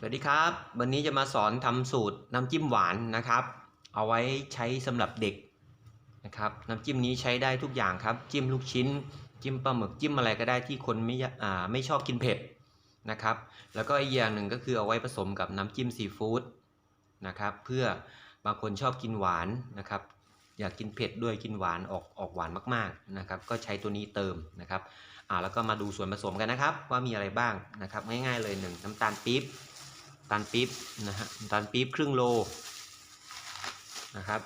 สวัสดีครับ วันนี้จะมาสอนทำสูตรน้ำจิ้มหวานนะครับ เอาไว้ใช้สำหรับเด็กนะครับน้ำจิ้มนี้ใช้ได้ทุกอย่างครับ จิ้มลูกชิ้น จิ้มปลาหมึกจิ้มอะไรก็ได้ที่คนไม่อ่าไม่ชอบกินเผ็ดนะครับ แล้วก็อีกอย่างหนึ่งก็คือเอาไว้ผสมกับน้ำจิ้มซีฟู้ดนะครับ เพื่อบางคนชอบกินหวานนะครับ อยากกินเผ็ดด้วยกินหวานออกออกหวานมากๆนะครับ ก็ใช้ตัวนี้เติมนะครับอ่าแล้วก็มาดูส่วนผสมกันนะครับ ว่ามีอะไรบ้างนะครับ ง่ายๆเลยหนึ่งน้ำตาลปี๊บ ตาลปี๊บนะฮะตาลปี๊บครึ่งโลนะครับ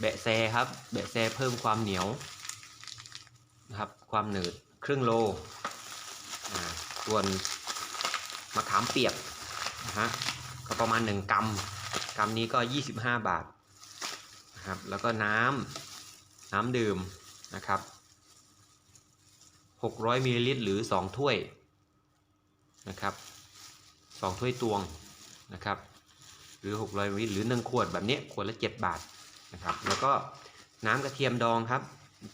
แบะแซครับ แบะแซเพิ่มความเหนียวนะครับ ความหนืดครึ่งโลอ่าส่วนมะขามเปียกนะฮะก็ประมาณ 1 กรัมกรัมนี้ก็ 25 บาทนะครับแล้วก็น้ำน้ำดื่มนะครับ 600มิลลิลิตรหรือ 2 ถ้วยนะครับ 2 ถ้วยตวงนะครับ หรือ 600มิลลิลิตรหรือ 1 ขวดแบบนี้ขวดละ 7 บาทนะครับ แล้วก็น้ำกระเทียมดองครับ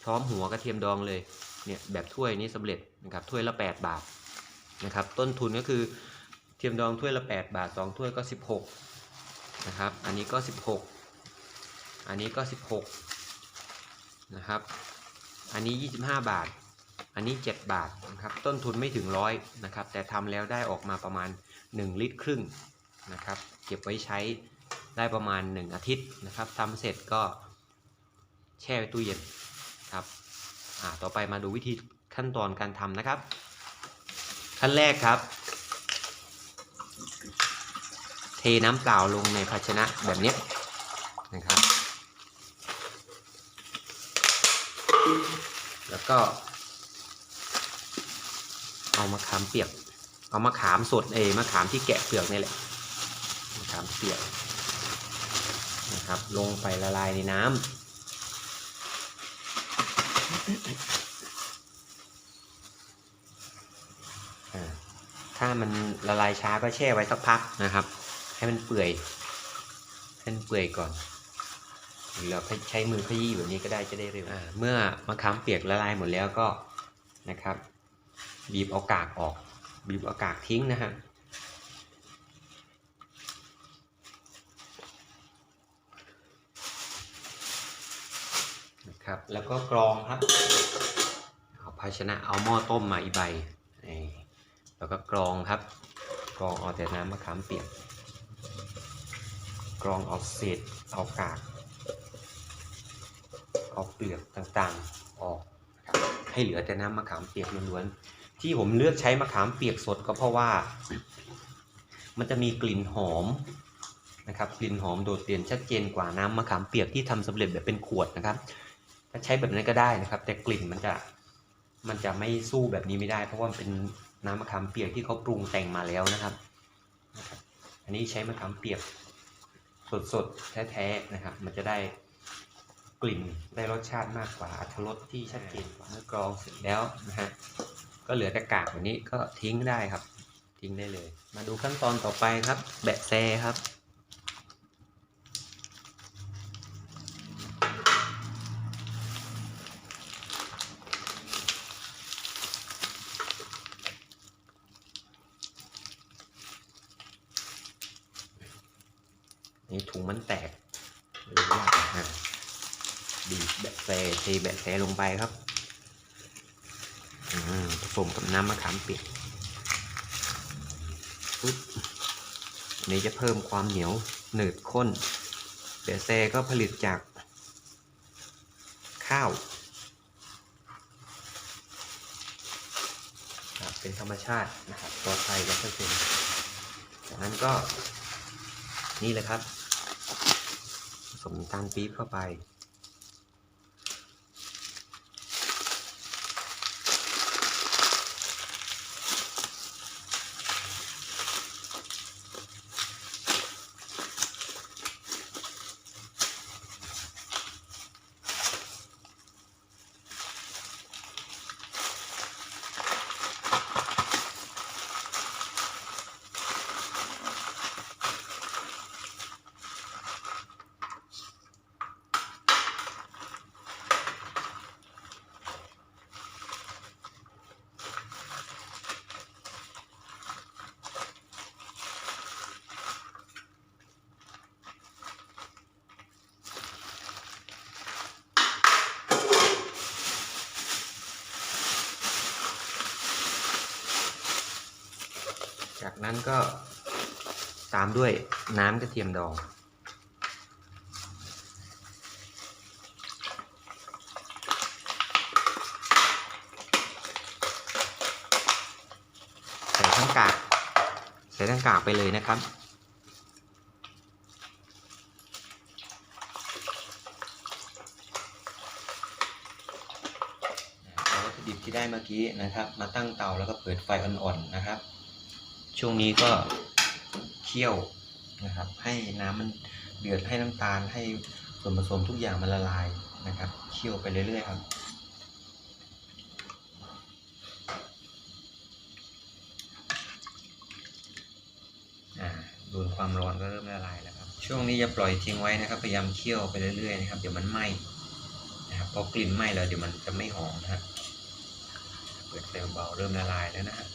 พร้อมหัวกระเทียมดองเลยเนี่ยแบบถ้วยนี้สำเร็จนะครับถ้วยละ 8 บาทนะครับ ต้นทุนก็คือเทียมดองถ้วยละ 8 บาท 2 ถ้วยก็ 16นะครับ อันนี้ก็ 16 อันนี้ก็ 16นะครับ อันนี้ 25 บาท อันนี้ 7 บาทนะครับต้นทุนไม่ถึงร้อยนะครับแต่ทำแล้วได้ออกมาประมาณ 1 ลิตรครึ่งนะครับเก็บไว้ใช้ได้ประมาณ 1 อาทิตย์นะครับทำเสร็จก็แช่ไว้ตู้เย็นครับอ่าต่อไปมาดูวิธีขั้นตอนการทำนะครับ ขั้นแรกครับ เทน้ำเปล่าลงในภาชนะแบบนี้นะครับ แล้วก็ เอามะขามเปียก เอามะขามสดเอมะขามที่แกะเปลือกนี่แหละมะขามเปียกนะครับ ลงไปละลายในน้ำถ้ามันละลายช้าก็แช่ไว้สักพักนะครับ ให้มันเปื่อยให้มันเปื่อยก่อนหรือเราใช้มือขยี้แบบนี้ก็ได้จะได้เร็วเมื่อมะขามเปียกละลายหมดแล้วก็นะครับ บีบเอากากออก บีบเอากากทิ้งนะฮะนะครับแล้วก็กรองครับ เอาภาชนะเอาหม้อต้มมาอีใบแล้วก็กรองครับ กรองเอาแต่น้ำมะขามเปียก กรองเอาเศษเอากาก เอาเปลือกต่างๆออก ให้เหลือแต่น้ำมะขามเปียกล้วนๆ ที่ผมเลือกใช้มะขามเปียกสดก็เพราะว่า มันจะมีกลิ่นหอมนะครับกลิ่นหอมโดดเด่นชัดเจนกว่าน้ำมะขามเปียกที่ทำสำเร็จแบบเป็นขวดนะครับถ้าใช้แบบนั้นก็ได้นะครับ แต่กลิ่นมันจะมันจะไม่สู้แบบนี้ไม่ได้ เพราะว่ามันเป็นน้ำมะขามเปียกที่เขาปรุงแต่งมาแล้วนะครับนะครับอันนี้ใช้มะขามเปียกสดๆแท้ๆนะครับ มันจะได้กลิ่นได้รสชาติมากกว่าอรรถรสที่ชัดเจนกว่าเมื่อกรองเสร็จแล้วนะฮะ ก็เหลือแต่กากแบบนี้ก็ทิ้งได้ครับ ทิ้งได้เลย มาดูขั้นตอนต่อไปครับ แบะแซครับ นี่ถุงมันแตกเลยยากนะฮะบีแบะแซเทแบะแซลงไปครับ ผสมกับน้ำมะขามเปียกปุ๊บอันนี้จะเพิ่มความเหนียวหนืดข้นแบะแซก็ผลิตจาก ข้าวเป็นธรรมชาตินะครับปลอดภัยร้อยเปอร์เซ็นต์จากนั้นก็นี่เลยครับ ผสมน้ำตาลปี๊บเข้าไป จากนั้นก็ตามด้วยน้ำกระเทียมดอง ใส่ทั้งกาก ใส่ทั้งกากไปเลยนะครับเอาวัตถุดิบที่ได้เมื่อกี้นะครับ มาตั้งเตาแล้วก็เปิดไฟอ่อนๆนะครับ ช่วงนี้ก็เคี่ยวนะครับ ให้น้ำมันเดือดให้น้ำตาลให้ส่วนผสมทุกอย่างมันละลายนะครับเคี่ยวไปเรื่อยๆครับอ่าโดนความร้อนก็เริ่มละลายแล้วครับ ช่วงนี้อย่าปล่อยทิ้งไว้นะครับ พยายามเคี่ยวไปเรื่อยๆนะครับ เดี๋ยวมันไหม้นะครับพอกลิ่นไหม้แล้วเดี๋ยวมันจะไม่หอมนะฮะเปิดไฟเบาเริ่มละลายแล้วนะฮะนะ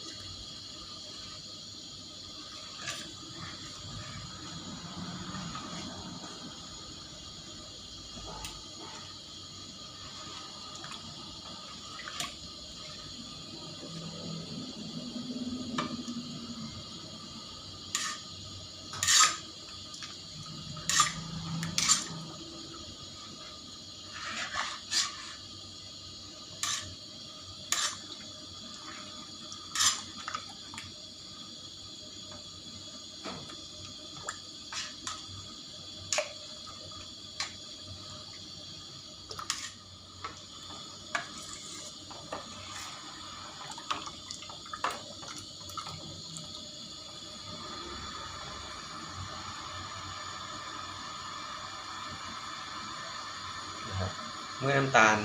ครับ เมื่อน้ำตาล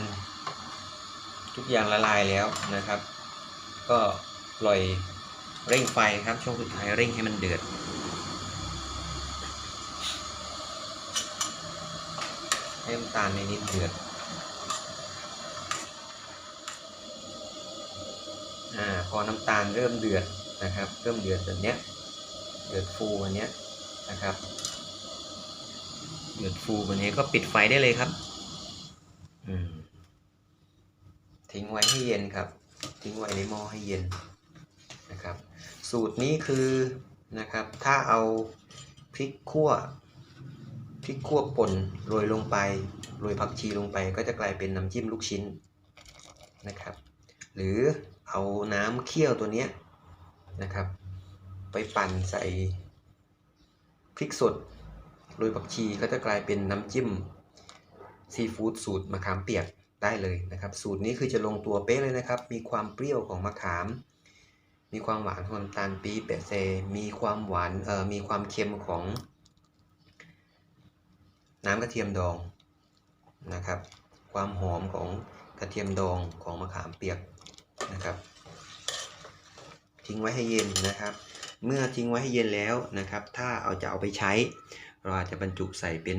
ทุกอย่างละลายแล้วนะครับ ก็ปล่อยเร่งไฟครับช่วงสุดท้ายเร่งให้มันเดือดให้น้ำตาลในนิดเดือดอ่าพอน้ำตาลเริ่มเดือดนะครับ เริ่มเดือดแบบเนี้ยเดือดฟูอันเนี้ยนะครับ เดือดฟูแบบนี้ก็ปิดไฟได้เลยครับ ทิ้งไว้ให้เย็นครับ ทิ้งไว้ในหม้อให้เย็นนะครับ สูตรนี้คือนะครับ ถ้าเอาพริกขั่วพริกขั่วป่นโรยลงไปโรยผักชีลงไป ก็จะกลายเป็นน้ำจิ้มลูกชิ้นนะครับ หรือเอาน้ำเคี่ยวตัวเนี้ยนะครับ ไปปั่นใส่พริกสดโรยผักชีก็จะกลายเป็นน้ำจิ้ม ซีฟู้ดสูตรมะขามเปียกได้เลยนะครับ สูตรนี้คือจะลงตัวเป๊ะเลยนะครับ มีความเปรี้ยวของมะขาม มีความหวานของน้ำตาลปี๊บเปเซ มีความหวานเอ่อมีความเค็มของ น้ำกระเทียมดองนะครับ ความหอมของกระเทียมดองของมะขามเปียกนะครับ ทิ้งไว้ให้เย็นนะครับ เมื่อทิ้งไว้ให้เย็นแล้วนะครับ ถ้าเอาจะเอาไปใช้ เราอาจจะบรรจุใส่เป็น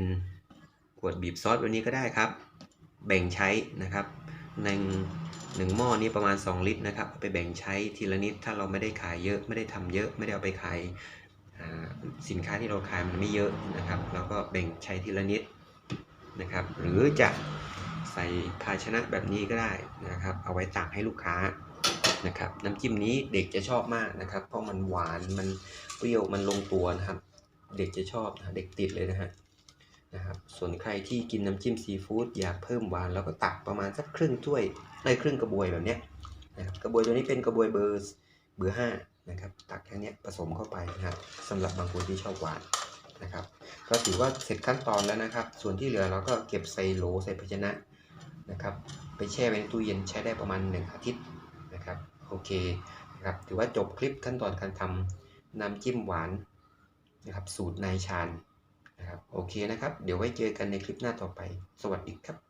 ขวดบีบซอสแบบนี้ก็ได้ครับ แบ่งใช้นะครับในหนึ่งหม้อนี้ประมาณ 2 ลิตรนะครับ ไปแบ่งใช้ทีละนิดถ้าเราไม่ได้ขายเยอะไม่ได้ทำเยอะไม่ได้เอาไปขายสินค้าที่เราขายมันไม่เยอะนะครับ เราก็แบ่งใช้ทีละนิดนะครับ หรือจะใส่ภาชนะแบบนี้ก็ได้นะครับ เอาไว้ตักให้ลูกค้านะครับ น้ำจิ้มนี้เด็กจะชอบมากนะครับ เพราะมันหวานมันเปรี้ยวมันลงตัวนะครับ เด็กจะชอบนะเด็กติดเลยนะฮะ นะครับส่วนใครที่กินน้ำจิ้มซีฟู้ดอยากเพิ่มหวานแล้วก็ตักประมาณสักครึ่งถ้วยได้ครึ่งกระบวยแบบเนี้ยนะครับกระบวยตัวนี้เป็นกระบวยเบอร์เบอร์ห้านะครับตักแค่นี้ผสมเข้าไปนะครับสำหรับบางคนที่ชอบหวานนะครับ ก็ถือว่าเสร็จขั้นตอนแล้วนะครับ ส่วนที่เหลือเราก็เก็บใส่โหลใส่ภาชนะนะครับ ไปแช่ไว้ในตู้เย็นใช้ได้ประมาณ 1 อาทิตย์นะครับโอเคนะครับถือว่าจบคลิปขั้นตอนการทำน้ำจิ้มหวานนะครับสูตรนายชาญ นะครับ โอเคนะครับ เดี๋ยวไว้เจอกันในคลิปหน้าต่อไป สวัสดีครับ